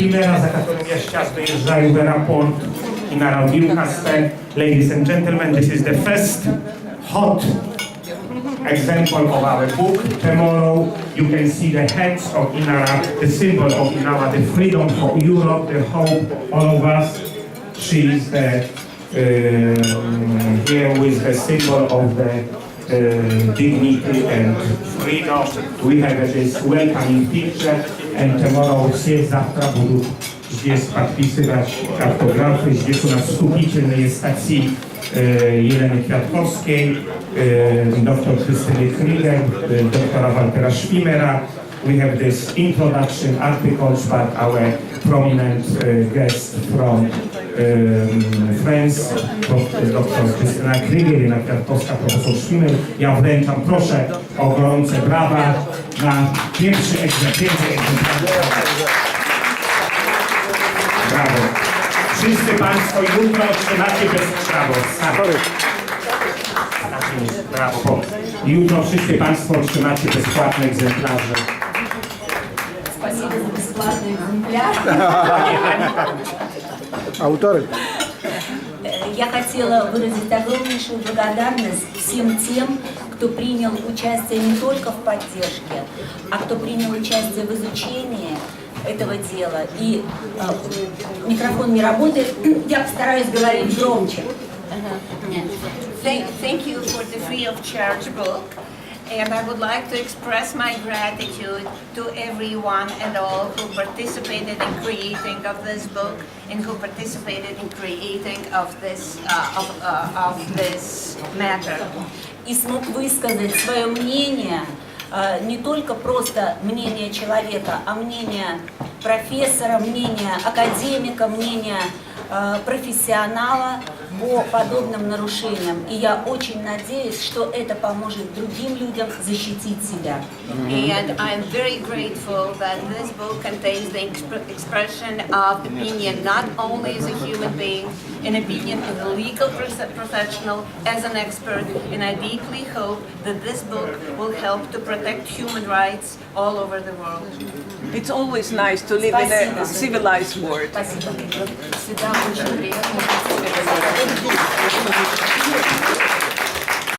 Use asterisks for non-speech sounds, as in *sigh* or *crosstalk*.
Libera Zacateria Świat dojeżdżają do raport i na Raudilkaste. Ladies and gentlemen, this is the first hot example of our book. Tomorrow you can see the heads of Inara, the symbol of Inara, the freedom for Europe, the hope, all of us. She is uh, here with the symbol of the dignity and freedom. We have this welcoming picture and tomorrow все завтра будут здесь подписывать автографы. Здесь у нас вступительные статьи э, Елены Кwiatkowskiej, э, dr Krystyny Krieger, э, doktora Waltera Schwimera. we have this introduction articles by our prominent uh, guest from um, France, dr Krystyna Krieger, Jelena Kwiatkowska, profesor Schwimmer. Ja wręczam, proszę o gorące brawa na pierwszy egzemplarz. Brawo. Wszyscy Państwo jutro otrzymacie bezkrzawo. Brawo. Jutro wszyscy Państwo otrzymacie bezpłatne egzemplarze. Бесплатный экземпляр. *laughs* Э, Я хотела выразить огромнейшую благодарность всем тем, кто принял участие не только в поддержке, а кто принял участие в изучении этого дела. И э, микрофон не работает, *clears throat* я постараюсь говорить громче. Thank, thank you for the free of charge book. And I would like to express my gratitude to everyone and all who participated in creating of this book and who participated in creating of this, uh, of, uh, of this matter. и смог высказать свое мнение, э, не только просто мнение человека, а мнение профессора, мнение академика, мнение э, профессионала по подобным нарушениям. И я очень надеюсь, что это поможет другим людям защитить себя. And I'm very grateful that this book contains the exp- expression of opinion, not only as a human being, an opinion as a legal professional, as an expert, and I deeply hope that this book will help to protect human rights all over the world. It's always nice to live in a civilized world.